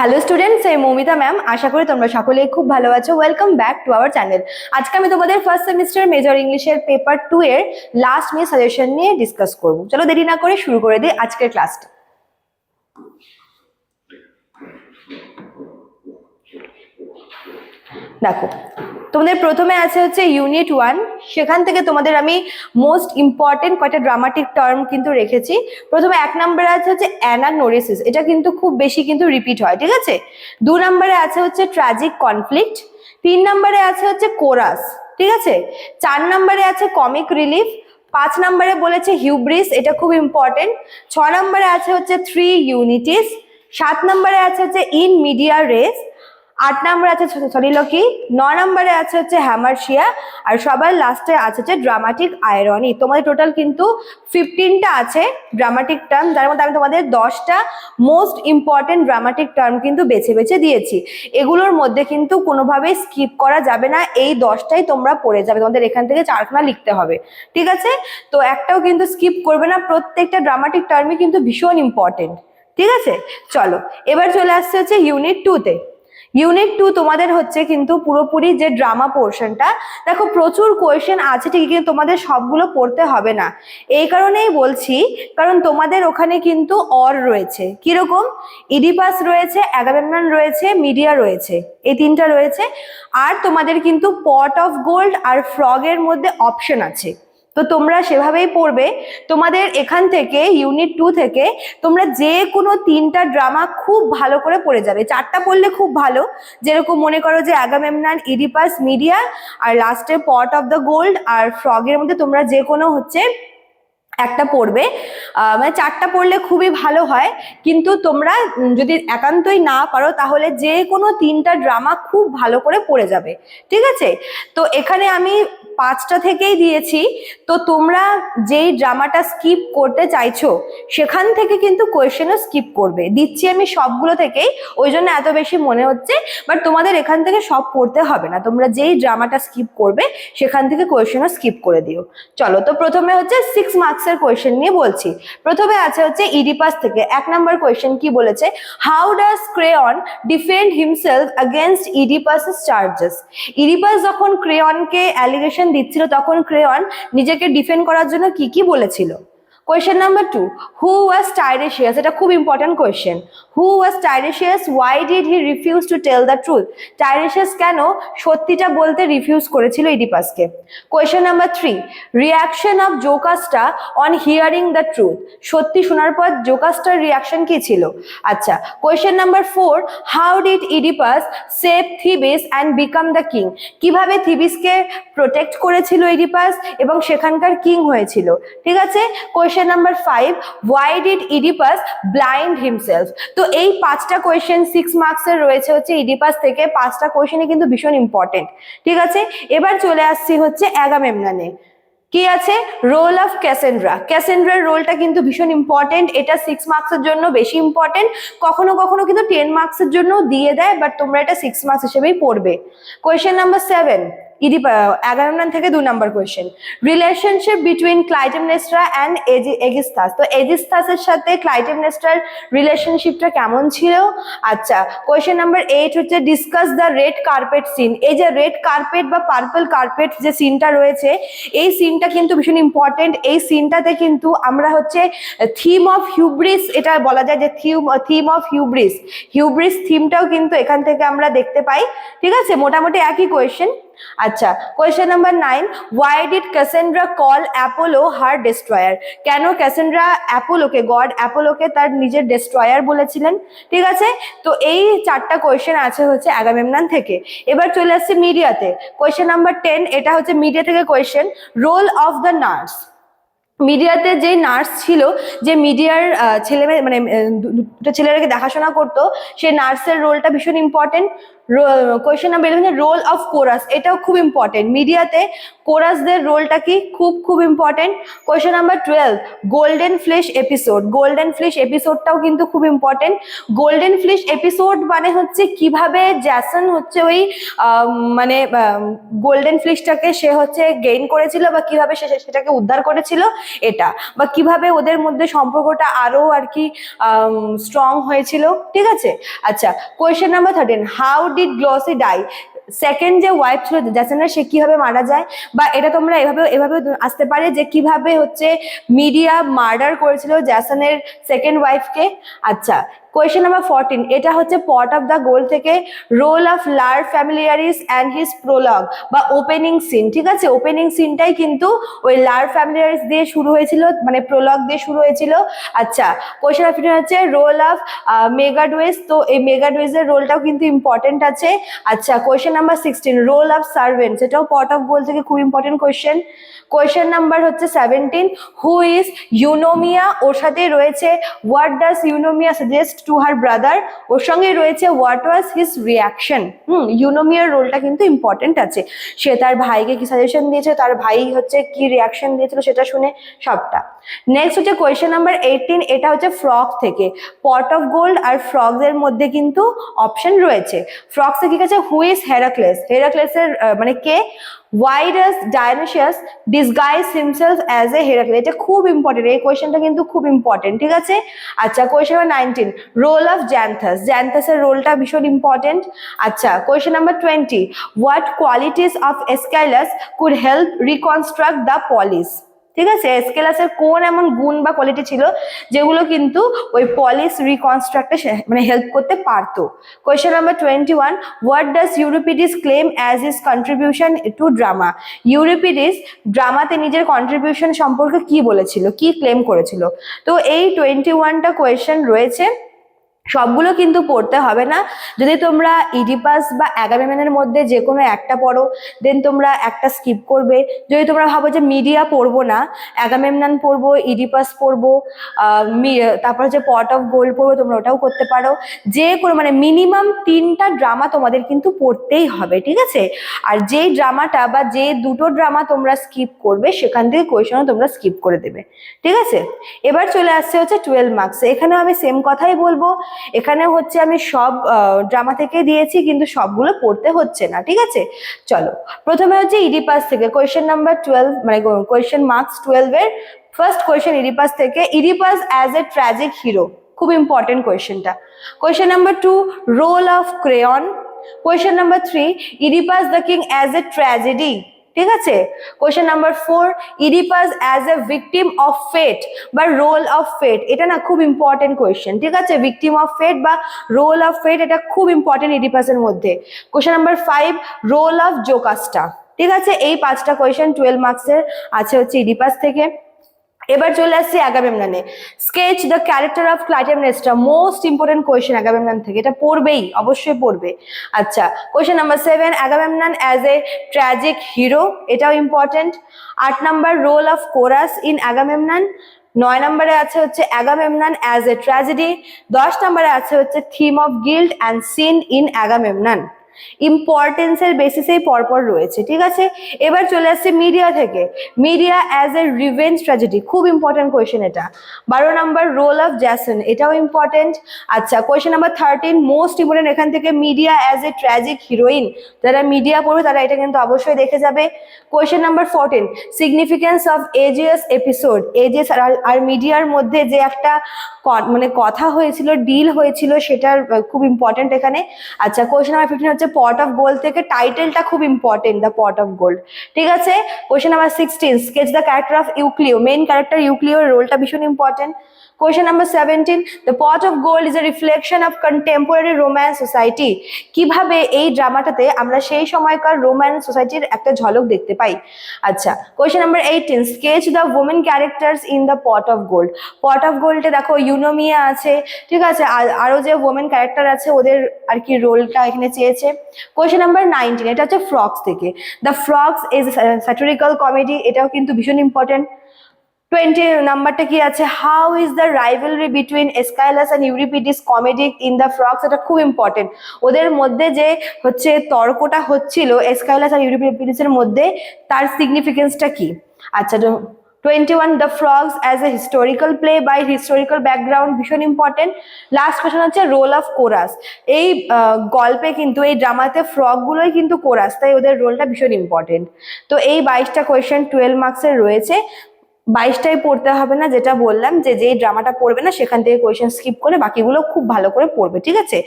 Hello students এই Moumita ma'am আশা করি তোমরা সকলেই খুব ভালো আছো। Welcome back to our channel আজকে আমি তোমাদের ফার্স্ট সেমিস্টার মেজর ইংলিশের পেপার টু এর লাস্ট মিনিট সাজেশন নিয়ে ডিসকাস করব। চলো দেরি না করে শুরু করে দিই আজকের ক্লাসটা দেখো তোমাদের প্রথমে আছে হচ্ছে ইউনিট ওয়ান সেখান থেকে তোমাদের আমি মোস্ট ইম্পর্টেন্ট কয়টা ড্রামাটিক টার্ম কিন্তু রেখেছি। প্রথমে এক নম্বরে আছে হচ্ছে অ্যানাগনোরিসিস এটা কিন্তু খুব বেশি কিন্তু রিপিট হয়, ঠিক আছে? দু নম্বরে আছে হচ্ছে ট্র্যাজিক কনফ্লিক্ট তিন নম্বরে আছে হচ্ছে কোরাস ঠিক আছে? চার নম্বরে আছে কমিক রিলিফ পাঁচ নম্বরে বলেছে হিউব্রিস এটা খুব ইম্পর্টেন্ট ছ নম্বরে আছে হচ্ছে থ্রি ইউনিটিস সাত নম্বরে আছে হচ্ছে ইন মিডিয়া রেস আট নম্বরে আছে সলিলকি ন নম্বরে আছে হচ্ছে হ্যামারশিয়া আর সবার লাস্টে আছে হচ্ছে ড্রামাটিক আয়রনি তোমাদের টোটাল কিন্তু ফিফটিনটা আছে ড্রামাটিক টার্ম যার মধ্যে আমি তোমাদের দশটা মোস্ট ইম্পর্টেন্ট ড্রামাটিক টার্ম কিন্তু বেছে বেছে দিয়েছি। এগুলোর মধ্যে কিন্তু কোনোভাবেই স্কিপ করা যাবে না। এই দশটাই তোমরা পড়ে যাবে। তোমাদের এখান থেকে চারখানা লিখতে হবে। ঠিক আছে? তো একটাও কিন্তু স্কিপ করবে না। প্রত্যেকটা ড্রামাটিক টার্মই কিন্তু ভীষণ ইম্পর্টেন্ট ঠিক আছে? চলো, এবার চলে আসছে হচ্ছে ইউনিট টুতে ইউনিট টু তোমাদের হচ্ছে কিন্তু পুরোপুরি যে ড্রামা পোর্শনটা দেখো প্রচুর কোয়েশ্চেন আছে ঠিকই কিন্তু তোমাদের সবগুলো পড়তে হবে না। এই কারণেই বলছি, কারণ তোমাদের ওখানে কিন্তু অর রয়েছে। কীরকম? ইডিপাস রয়েছে অ্যাগামেমনান রয়েছে মিডিয়া রয়েছে, এই তিনটা রয়েছে। আর তোমাদের কিন্তু পট অফ গোল্ড আর ফ্রগের মধ্যে অপশন আছে। তো তোমরা সেভাবেই পড়বে। তোমাদের এখান থেকে ইউনিট টু থেকে, তোমরা যে কোনো তিনটা ড্রামা খুব ভালো করে পড়ে যাবে। চারটা পড়লে খুব ভালো। যেরকম মনে করো যে অ্যাগামেমনান ইডিপাস মিডিয়া আর লাস্টে পট অফ দ্য গোল্ড আর ফ্রগের মধ্যে তোমরা যে কোনো হচ্ছে একটা পড়বে মানে চারটা পড়লে খুবই ভালো হয়। কিন্তু তোমরা যদি একান্তই না পারো, তাহলে যে কোনো তিনটা ড্রামা খুব ভালো করে পড়ে যাবে। ঠিক আছে? তো এখানে আমি পাঁচটা থেকেই দিয়েছি। তো তোমরা যেই ড্রামাটা স্কিপ করতে চাইছো, সেখান থেকে কিন্তু কোয়েশ্চেনও স্কিপ করবে। দিচ্ছি আমি সবগুলো থেকেই, ওই জন্য এত বেশি মনে হচ্ছে বাট তোমাদের এখান থেকে সব পড়তে হবে না। তোমরা যেই ড্রামাটা স্কিপ করবে, সেখান থেকে কোয়েশ্চেনও স্কিপ করে দিও। চলো, তো প্রথমে হচ্ছে সিক্স মার্কসের কোয়েশ্চেন নিয়ে বলছি। প্রথমে আছে হচ্ছে ইডিপাস থেকে। এক নম্বর কোয়েশ্চেন কি বলেছে? How does Creon defend himself against Oedipus charges Oedipus যখন ক্রেয়নকে অ্যালিগেশন দিচ্ছিল, তখন ক্রেয়ন নিজেকে ডিফেন্ড করার জন্য কি কি বলেছিল? Question number two who was Tiresias এটা খুব important question who was Tiresias why did he refuse to tell the truth Tiresias কেন সত্যিটা বলতে রিফিউজ করেছিল ইডিপাসকে? Question number three reaction of Jocasta on hearing the truth সত্যি শোনার পর জোকাস্টার রিয়াকশন কি ছিল? আচ্ছা question number four how did Oedipus save Thebes and become the king কীভাবে থিবিসকে প্রোটেক্ট করেছিল ইডিপাস এবং সেখানকার কিং হয়েছিল? ঠিক আছে? Question number five why did Oedipus blind himself তো এই পাঁচটা কোয়েশ্চেন সিক্স মার্কসের রয়েছে হচ্ছে ইডিপাস থেকে। পাঁচটা কোয়েশ্চেনই কিন্তু ভীষণ ইম্পর্টেন্ট ঠিক আছে? এবার চলে আসছি হচ্ছে অ্যাগামেমনানে কি আছে? রোল অফ ক্যাসেন্ড্রা ক্যাসেন্ড্রার রোলটা কিন্তু ভীষণ ইম্পর্টেন্ট এটা সিক্স মার্কসের জন্য বেশি ইম্পর্টেন্ট কখনো কখনো কিন্তু টেন মার্কসের জন্য দিয়ে দেয় বাট তোমরা এটা সিক্স মার্কস হিসেবেই পড়বে। কোয়েশ্চেন নাম্বার সেভেন ইডি এগারো অ্যাগামেমনান থেকে দু number question relationship between Clytemnestra and Aegisthus তো এজিস্তাসের সাথে ক্লাইটেমনেস্ট্রার রিলেশনশিপটা কেমন ছিল? আচ্ছা কোয়েশ্চেন নাম্বার এইট হচ্ছে discuss the red carpet scene এই যে রেড কার্পেট বা পার্পল কার্পেট যে সিনটা রয়েছে, এই সিনটা কিন্তু ভীষণ ইম্পর্টেন্ট এই সিনটাতে কিন্তু আমরা হচ্ছে থিম অফ হিউব্রিস এটা বলা যায় যে theme theme of hubris hubris থিমটাও কিন্তু এখান থেকে আমরা দেখতে পাই। ঠিক আছে? মোটামুটি একই কোয়েশ্চেন আচ্ছা question number nine why did Cassandra call Apollo her destroyer কেন ক্যাসেন্ড্রা অ্যাপোলোকে গড অ্যাপোলোকে তার নিজের ডেস্ট্রয়ার বলেছিলেন? ঠিক আছে? তো এই চারটা কোয়েশ্চেন আছে হচ্ছে অ্যাগামেমনান থেকে। এবার চলে আসছে মিডিয়াতে কোয়েশ্চেন নাম্বার টেন এটা হচ্ছে মিডিয়া থেকে question role of the nurse মিডিয়াতে যে নার্স ছিল, যে মিডিয়ার ছেলে মানে দুটো ছেলেরাকে দেখাশোনা করতো সেই নার্সের রোলটা ভীষণ important question number eleven role of chorus এটাও খুব ইম্পর্টেন্ট মিডিয়াতে কোরাসদের রোলটা কি? খুব খুব important question number twelve golden fleece episode golden fleece এপিসোডটাও কিন্তু খুব ইম্পর্টেন্ট গোল্ডেন ফ্লিশ এপিসোড মানে হচ্ছে কীভাবে জ্যাসন হচ্ছে ওই মানে গোল্ডেন ফ্লিশটাকে সে হচ্ছে গেইন করেছিল বা কীভাবে সে- সেটাকে উদ্ধার করেছিল? এটা বা কীভাবে ওদের মধ্যে সম্পর্কটা আরও আর কি স্ট্রং হয়েছিল, ঠিক আছে? আচ্ছা question number thirteen how did Glauce die second যে ওয়াইফ ছিল জাসেনা সে কীভাবে মারা যায়? বা এটা তোমরা এভাবে এভাবে আসতে পারে যে কীভাবে হচ্ছে মিডিয়া মার্ডার করেছিল জ্যাসনের সেকেন্ড ওয়াইফকে আচ্ছা কোয়েশ্চেন নাম্বার ফোরটিন এটা হচ্ছে পট অফ দ্য গোল থেকে role of Lar Familiaris and his prologue বা ওপেনিং সিন ঠিক আছে? ওপেনিং সিনটাই কিন্তু ওই লার ফ্যামিলিয়ারিস দিয়ে শুরু হয়েছিল মানে প্রোলগ দিয়ে শুরু হয়েছিল। আচ্ছা কোয়েশ্চেন নাম্বার ফিফটিন হচ্ছে রোল অফ মেগাডোয়েস তো এই মেগাডোয়েসের রোলটাও কিন্তু ইম্পর্টেন্ট আছে। আচ্ছা question number sixteen role of servant সেটাও পট অফ গোল থেকে খুব ইম্পর্টেন্ট কোয়েশ্চেন কোয়েশ্চেন নাম্বার হচ্ছে সেভেন্টিন হু ইজ ইউনোমিয়া ওর সাথে রয়েছে what does Eunomia suggest to her brother ওর সঙ্গে রয়েছে what was his reaction hmm ইউনোমিয়ার রোলটা কিন্তু ইম্পর্টেন্ট আছে। সে তার ভাইকে কি সাজেশন দিয়েছে? তার ভাই হচ্ছে কি রিয়াকশন দিয়েছিল সেটা শুনে সবটা। নেক্সট হচ্ছে কোয়েশ্চেন নাম্বার এইটিন এটা হচ্ছে ফ্রক থেকে। পট অফ গোল্ড আর ফ্রগস এর মধ্যে কিন্তু অপশন রয়েছে। ফ্রক্সে কি আছে হু ইজ হেরাক্লেস হেরাক্লেসের মানে কে? Why does Dionysus disguise himself as a Heracles এটা খুব ইম্পর্টেন্ট এই কোয়েশ্চেনটা কিন্তু খুব ইম্পর্টেন্ট ঠিক আছে? আচ্ছা question number nineteen role of Xanthias জ্যান্থাসের রোলটা ভীষণ ইম্পর্টেন্ট আচ্ছা question number twenty what qualities of Aeschylus could help reconstruct the polis ঠিক আছে? এসকেলাসের কোন এমন গুণ বা কোয়ালিটি ছিল যেগুলো কিন্তু ওই পলিস রিকনস্ট্রাক্টে মানে হেল্প করতে পারতো? Question number twenty one what does Euripides claim as his contribution to drama Euripides ড্রামাতে নিজের কন্ট্রিবিউশন সম্পর্কে কি বলেছিল? কি ক্লেম করেছিল? তো এই টোয়েন্টি ওয়ানটা কোয়েশ্চেন রয়েছে। সবগুলো কিন্তু পড়তে হবে না। যদি তোমরা ইডিপাস বা অ্যাগামেমেনের মধ্যে যে কোনো একটা পড়ো দেন তোমরা একটা স্কিপ করবে। যদি তোমরা ভাবো যে মিডিয়া পড়ব না অ্যাগামেমনান পড়ব ইডিপাস পড়ব তারপর হচ্ছে পট অফ গোল্ড পড়ব, তোমরা ওটাও করতে পারো। যে কোনো মানে মিনিমাম তিনটা ড্রামা তোমাদের কিন্তু পড়তেই হবে, ঠিক আছে? আর যেই ড্রামাটা বা যে দুটো ড্রামা তোমরা স্কিপ করবে, সেখান থেকে কোয়েশনও তোমরা স্কিপ করে দেবে, ঠিক আছে? এবার চলে আসছে হচ্ছে টুয়েলভ মার্কস এখানেও আমি সেম কথাই বলব। এখানে হচ্ছে আমি সব ড্রামা থেকে দিয়েছি, কিন্তু সবগুলো পড়তে হচ্ছে না, ঠিক আছে? চলো, প্রথমে হচ্ছে ইডিপাস থেকে কোয়েশ্চেন নাম্বার টুয়েলভ মানে কোয়েশ্চেন মার্কস টুয়েলভের ফার্স্ট কোয়েশ্চেন ইডিপাস থেকে Oedipus as a tragic hero খুব ইম্পর্টেন্ট কোয়েশ্চেনটা question number two role of Creon question number three Oedipus the king as a tragedy ঠিক আছে? Question number four Oedipus as a victim of fate বা role of fate এটা না খুব important question ঠিক আছে? ভিকটিম অফ ফেট বা role of fate এটা খুব ইম্পর্টেন্ট ইডিপাসের মধ্যে। Question number five role of Jocasta ঠিক আছে? এই পাঁচটা কোয়েশ্চেন টুয়েলভ মার্কসের আছে হচ্ছে ইডিপাস থেকে। এবার চলে আসছি অ্যাগামেমনানে sketch the character of Clytemnestra most important question Agamemnon থেকে। এটা পড়বেই, অবশ্যই পড়বে। আচ্ছা question number seven Agamemnon as a tragic hero এটাও ইম্পর্টেন্ট আট number role of chorus in Agamemnon নয় নম্বরে আছে হচ্ছে অ্যাগামেমনান অ্যাজ এ ট্র্যাজেডি দশ নম্বরে আছে হচ্ছে theme of guilt and sin in Agamemnon ইম্পর্টেন্সের বেসিসেই পরপর রয়েছে, ঠিক আছে? এবার চলে আসছে মিডিয়া থেকে। Medea as a revenge tragedy খুব ইম্পর্টেন্ট কোয়েশ্চেন এটা। বারো নাম্বার রোল অফ জ্যাসন এটাও ইম্পর্টেন্ট আচ্ছা question number thirteen most important এখান থেকে Medea as a tragic heroine যারা মিডিয়া পড়বে তারা এটা কিন্তু অবশ্যই দেখে যাবে। Question number fourteen significance of Aegeus episode Aegeus আর মিডিয়ার মধ্যে যে একটা মানে কথা হয়েছিল ডিল হয়েছিল, সেটার খুব ইম্পর্টেন্ট এখানে। আচ্ছা কোয়েশ্চেন নাম্বার ফিফটিন হচ্ছে পট অফ গোল্ড থেকে টাইটেলটা খুব important the pot of gold ঠিক আছে? Question number sixteen sketch the character of Euclio main character ইউক্লিওর রোলটা ভীষণ important question number seventeen the pot of gold is a reflection of contemporary Roman society কীভাবে এই ড্রামাটাতে আমরা সেই সময়কার রোম্যান্স সোসাইটির একটা ঝলক দেখতে পাই? আচ্ছা question number eighteen sketch the women characters in the pot of gold pot of গোল্ডে দেখো ইউনোমিয়া আছে, ঠিক আছে? আর আরও যে ওমেন ক্যারেক্টার আছে, ওদের আর কি রোলটা এখানে চেয়েছে। কোয়েশ্চেন নাম্বার নাইনটিন এটা হচ্ছে ফ্রক্স থেকে। The frogs is satirical comedy এটাও কিন্তু ভীষণ ইম্পর্টেন্ট টোয়েন্টি নাম্বারটা কি আছে? How is the rivalry between Aeschylus and Euripides comedic in the frogs এটা খুব ইম্পর্টেন্ট ওদের মধ্যে যে হচ্ছে তর্কটা হচ্ছিল এসকাইলাস আর ইউরিপিডিসের মধ্যে, তার সিগনিফিকেন্সটা কি? আচ্ছা twenty one the frogs as a historical play by historical background ভীষণ ইম্পর্টেন্ট লাস্ট কোয়েশন হচ্ছে রোল অফ কোরাস এই গল্পে কিন্তু, এই ড্রামাতে ফ্রগগুলোই কিন্তু কোরাস তাই ওদের রোলটা ভীষণ ইম্পর্টেন্ট তো এই বাইশটা কোয়েশ্চেন টুয়েলভ মার্কসের রয়েছে। বাইশটাই পড়তে হবে না, যেটা বললাম যে যেই ড্রামাটা পড়বে না, সেখান থেকে কোয়েশ্চেন স্কিপ করে বাকিগুলো খুব ভালো করে পড়বে, ঠিক আছে?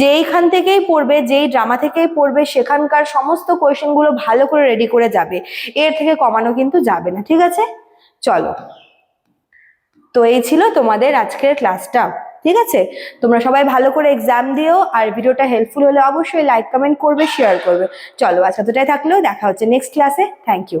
যেইখান থেকেই পড়বে, যেই ড্রামা থেকেই পড়বে, সেখানকার সমস্ত কোয়েশ্চেনগুলো ভালো করে রেডি করে যাবে। এর থেকে কমানো কিন্তু যাবে না, ঠিক আছে? চলো। তো এই ছিল তোমাদের আজকের ক্লাসটা ঠিক আছে? তোমরা সবাই ভালো করে এক্সাম দিও, আর ভিডিওটা হেল্পফুল হলে অবশ্যই লাইক কমেন্ট করবে শেয়ার করবে। চলো, আজ এতটাই থাকলেও দেখা হচ্ছে নেক্সট ক্লাসে থ্যাংক ইউ